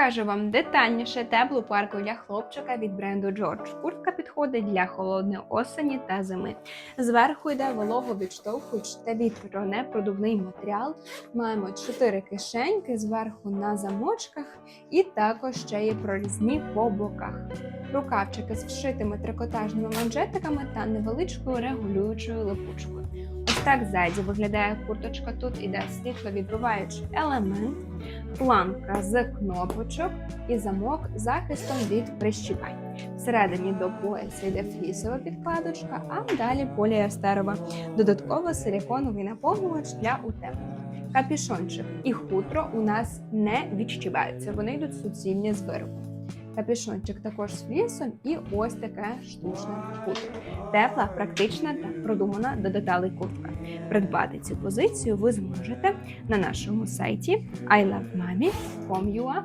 Покажу вам детальніше теплу парку для хлопчика від бренду George. Куртка підходить для холодної осені та зими. Зверху йде вологовідштовхуючий та вітронепродувний матеріал. Маємо чотири кишеньки зверху на замочках, і також ще є прорізні по боках. Рукавчики з вшитими трикотажними манжетиками та невеличкою регулюючою липучкою. Ось так ззаді виглядає курточка. Тут іде світловідбиваючий елемент, планка з кнопочок і замок захистом від прищіпань. Всередині до пояса йде флісова підкладочка, а далі поліестерова. Додатково силіконовий наповнювач для утеплення. Капішончик і хутро у нас не відщібаються, вони йдуть суцільні з виробу. Капішончик також з флісом і ось таке штучне хутро. Тепла, практична та продумана до деталей куртка. Придбати цю позицію ви зможете на нашому сайті ilovemami.com.ua